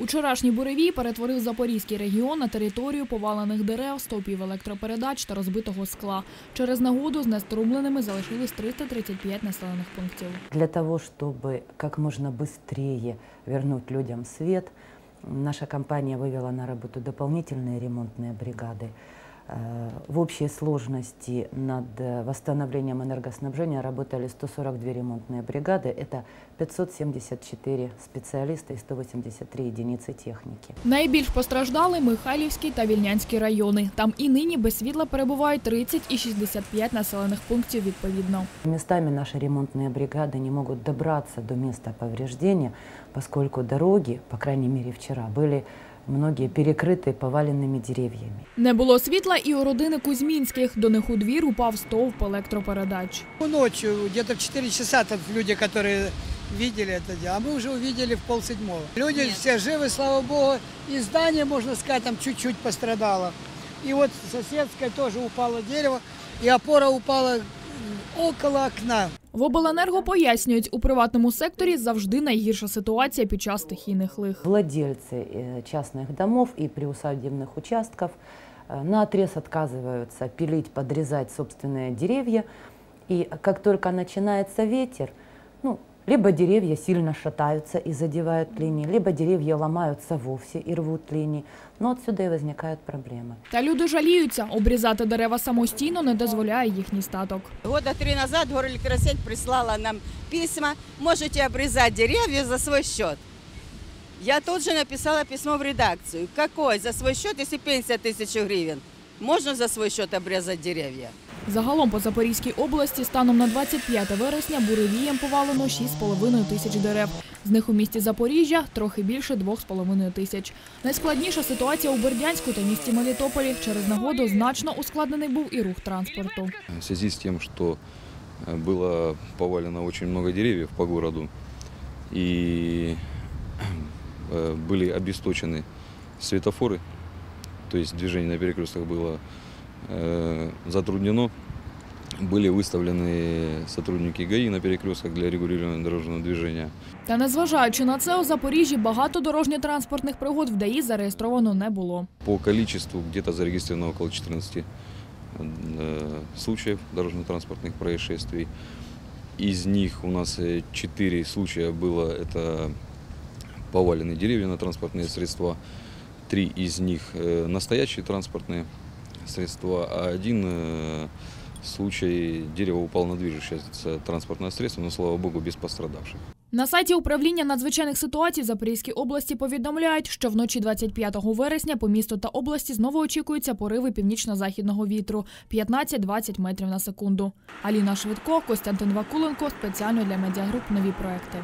Учорашній буревій перетворив Запорізький регіон на територію повалених дерев, стовпів електропередач та розбитого скла. Через негоду знеструмленими залишились 335 населених пунктів. Для того, чтобы как можно быстрее вернуть людям свет, наша компания вывела на работу дополнительные ремонтные бригады. Э, В общей сложности над э, восстановлением энергоснабжения работали 142 ремонтные бригады. Это 574 специалиста и 183 единицы техники. Найбільш постраждали Михайлівський та Вільнянський райони. Там і нині без світла перебувають 30 і 65 населених пунктів відповідно. Местами наши ремонтные бригады не могут добраться до места повреждения, поскольку дороги, по крайней мере вчера, были многие перекрыты поваленными деревьями. Не було світла і у родини Кузьмінських. До них у двір упав стовп електропередач. Ночью, где-то в 4 часа, тут люди, которые видели это дело, а мы уже увидели в полседьмого. Люди все живы, слава богу, и здание, можно сказать, там чуть-чуть пострадало. И вот соседское тоже упало дерево, и опора упала м, около окна. В обленерго пояснюють, у приватному секторі завжди найгірша ситуація під час стихійних лих. Владельцы э, частных домов и приусадебных участков э, на отрез отказываются пилить, подрезать собственные деревья. И как только начинается ветер, ну, либо деревья сильно шатаются и задевают линии, либо деревья ломаются вовсе и рвут линии. Но отсюда и возникают проблемы. Та люди жаліються, обрізати дерева самостійно не дозволяє їхній статок. Года три назад Горэлектросеть прислала нам письма, можете обрезать деревья за свой счет. Я тут же написала письмо в редакцию. Какой за свой счет, если пенсия тысячу гривен? Можно за свой счет обрезать деревья? Загалом по Запорізькій області станом на 25 вересня буревієм повалено 6,5 тисяч дерев. З них у місті Запоріжжя трохи більше 2,5 тисяч. Найскладніша ситуація у Бердянську та місті Мелітополі. Через нагоду значно ускладнений був і рух транспорту. В связи с тем, что э, было повалено очень много деревьев по городу и э, были обесточены светофоры, то есть движение на перекрестках было э, затруднено, были выставлены сотрудники ГАИ на перекрестках для регулирования дорожного движения. Та незважаючи на це, у Запоріжжі багато дорожньо-транспортних пригод в ДАІ зареєстровано не було. По количеству где-то зарегистрировано около 14 э, случаев дорожно-транспортных происшествий. Из них у нас 4 случая было это поваленные деревья на транспортные средства. Три из них э, настоящие транспортные средства, а один э, случай дерево упало на движущееся транспортное средство, но, слава богу, без пострадавших. На сайті управління надзвичайних ситуацій Запорізької області повідомляють, що вночі 25 вересня по місту та області знову очікуються пориви північно-західного вітру 15-20 метрів на секунду. Аліна Швидко, Костянтин Вакуленко спеціально для медіагруп нові проекти.